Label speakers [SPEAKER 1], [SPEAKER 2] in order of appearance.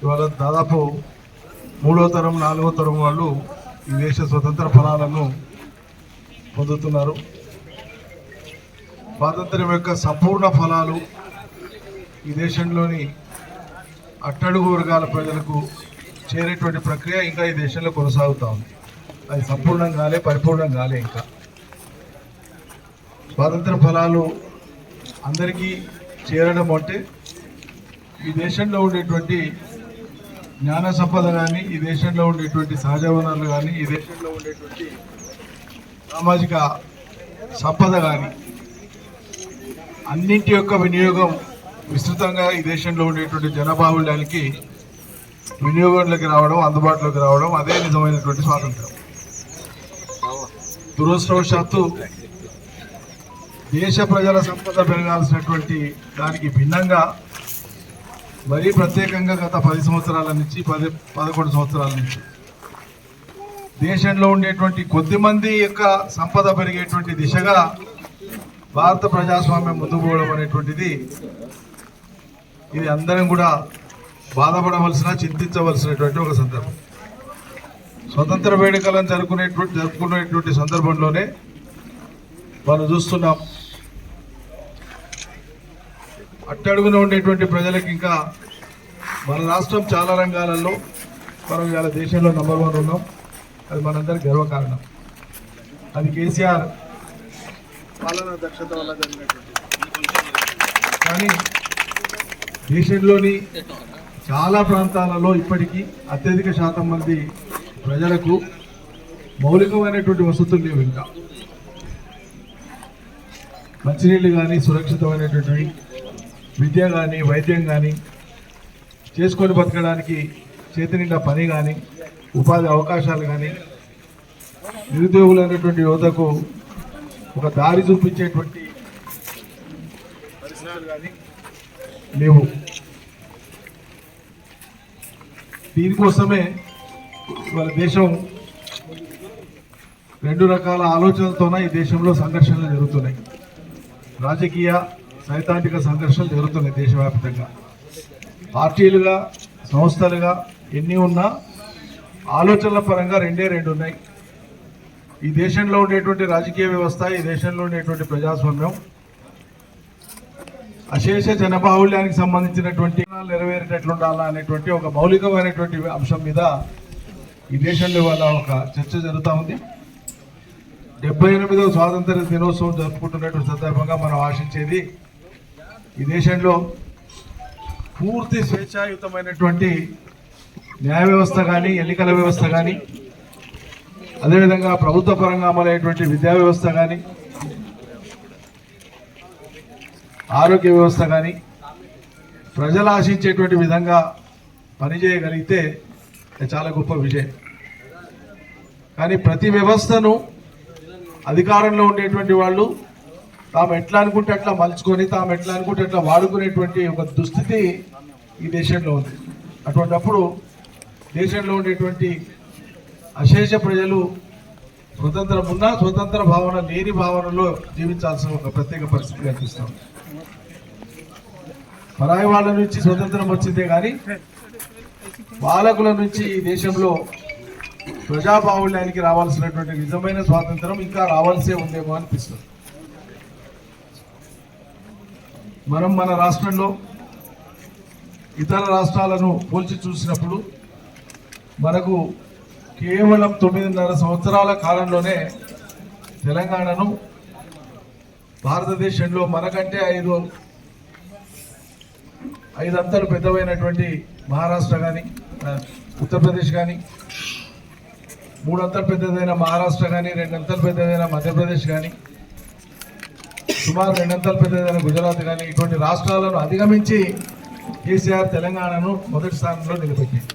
[SPEAKER 1] ఇవాళ దాదాపు మూడో తరం నాలుగో తరం వాళ్ళు ఈ దేశ స్వతంత్ర ఫలాలను పొందుతున్నారు. స్వాతంత్ర్యం యొక్క సంపూర్ణ ఫలాలు ఈ దేశంలోని అట్టడుగు వర్గాల ప్రజలకు చేరేటువంటి ప్రక్రియ ఇంకా ఈ దేశంలో కొనసాగుతూ ఉంది. అది సంపూర్ణం కాలే పరిపూర్ణం కాలే ఇంకా. స్వాతంత్ర ఫలాలు అందరికీ చేరడం అంటే ఈ దేశంలో ఉండేటువంటి జ్ఞాన సంపద కానీ ఈ దేశంలో ఉండేటువంటి సహజ వనరులు కానీ ఈ దేశంలో ఉండేటువంటి సామాజిక సంపద కానీ అన్నింటి యొక్క వినియోగం విస్తృతంగా ఈ దేశంలో ఉండేటువంటి జనబాహుళ్యానికి వినియోగంలోకి రావడం అందుబాటులోకి రావడం అదే నిజమైనటువంటి స్వాతంత్రం. దురదృష్టవశాత్తు దేశ ప్రజల సంపద పెరగాల్సినటువంటి దానికి భిన్నంగా మరీ ప్రత్యేకంగా గత పది సంవత్సరాల నుంచి పది పదకొండు సంవత్సరాల నుంచి దేశంలో ఉండేటువంటి కొద్ది మంది యొక్క సంపద పెరిగేటువంటి దిశగా భారత ప్రజాస్వామ్యం ముందుకు పోవడం అనేటువంటిది ఇది అందరం కూడా బాధపడవలసిన చింతించవలసినటువంటి ఒక సందర్భం. స్వతంత్ర వేడుకలను జరుపుకునేటువంటి జరుపుకునేటువంటి సందర్భంలోనే మనం చూస్తున్నాం. అట్టడుగున ఉండేటువంటి ప్రజలకు ఇంకా మన రాష్ట్రం చాలా రంగాలలో మనం ఇవాళ దేశంలో నంబర్ వన్ ఉన్నాం. అది మనందరి గర్వకారణం. అది కేసీఆర్ పాలన దక్షత వల్ల జరిగినటువంటి కానీ దేశంలోని చాలా ప్రాంతాలలో ఇప్పటికీ అత్యధిక శాతం మంది ప్రజలకు మౌలికమైనటువంటి వసతులు లేవు ఇంకా. మంచినీళ్ళు కానీ సురక్షితమైనటువంటి విద్య కానీ వైద్యం కానీ చేసుకొని బతకడానికి చేతి నిండా పని కానీ ఉపాధి అవకాశాలు కానీ నిరుద్యోగులైనటువంటి యువతకు ఒక దారి చూపించేటువంటి పరిసరాలు కానీ లేవు. దీనికోసమే ఇవాళ దేశం రెండు రకాల ఆలోచనలతోన ఈ దేశంలో సంఘర్షణలు జరుగుతున్నాయి. రాజకీయ సైద్ధాంతిక సంఘర్షణలు జరుగుతున్నాయి దేశవ్యాప్తంగా. పార్టీలుగా సంస్థలుగా ఎన్ని ఉన్నా ఆలోచనల పరంగా రెండే రెండు ఉన్నాయి. ఈ దేశంలో ఉండేటువంటి రాజకీయ వ్యవస్థ ఈ దేశంలో ఉండేటువంటి ప్రజాస్వామ్యం అశేష జనబాహుళ్యానికి సంబంధించినటువంటి నెరవేరేటట్లు ఉండాలా అనేటువంటి ఒక మౌలికమైనటువంటి అంశం మీద ఈ దేశంలో ఇవాళ ఒక చర్చ జరుగుతూ ఉంది. డెబ్బై ఎనిమిదవ స్వాతంత్ర దినోత్సవం జరుపుకుంటున్నటువంటి సందర్భంగా మనం ఆశించేది ఈ దేశంలో పూర్తి స్వేచ్ఛాయుతమైనటువంటి న్యాయ వ్యవస్థ కానీ ఎన్నికల వ్యవస్థ కానీ అదేవిధంగా ప్రభుత్వ పరంగా అమలైనటువంటి విద్యా వ్యవస్థ కానీ ఆరోగ్య వ్యవస్థ కానీ ప్రజలు ఆశించేటువంటి విధంగా పనిచేయగలిగితే చాలా గొప్ప విజయం. కానీ ప్రతి వ్యవస్థను అధికారంలో ఉండేటువంటి వాళ్ళు తాము ఎట్లా అనుకుంటే అట్లా మలుచుకొని తాము ఎట్లా అనుకుంటే అట్లా వాడుకునేటువంటి ఒక దుస్థితి ఈ దేశంలో ఉంది. అటువంటప్పుడు దేశంలో ఉండేటువంటి అశేష ప్రజలు స్వతంత్రం ఉన్నా స్వతంత్ర భావన లేని భావనలో జీవించాల్సిన ఒక ప్రత్యేక పరిస్థితి కనిపిస్తాం పరాయి వాళ్ళ నుంచి స్వతంత్రం వచ్చిందే కానీ పాలకుల నుంచి ఈ దేశంలో ప్రజాబాహుళ్యానికి రావాల్సినటువంటి నిజమైన స్వాతంత్రం ఇంకా రావాల్సే ఉందేమో అనిపిస్తుంది. మనం మన రాష్ట్రంలో ఇతర రాష్ట్రాలను పోల్చి చూసినప్పుడు మనకు కేవలం తొమ్మిదిన్నర సంవత్సరాల కాలంలోనే తెలంగాణను భారతదేశంలో మనకంటే ఐదు ఐదంతలు పెద్దవైనటువంటి మహారాష్ట్ర కానీ ఉత్తరప్రదేశ్ కానీ మూడంతలు పెద్దదైన మహారాష్ట్ర కానీ రెండంతలు పెద్దదైన మధ్యప్రదేశ్ కానీ సుమారు రెండంతలు పెద్దదైన గుజరాత్ కానీ ఇటువంటి రాష్ట్రాలను అధిగమించి కేసీఆర్ తెలంగాణను మొదటి స్థానంలో నిలబెట్టింది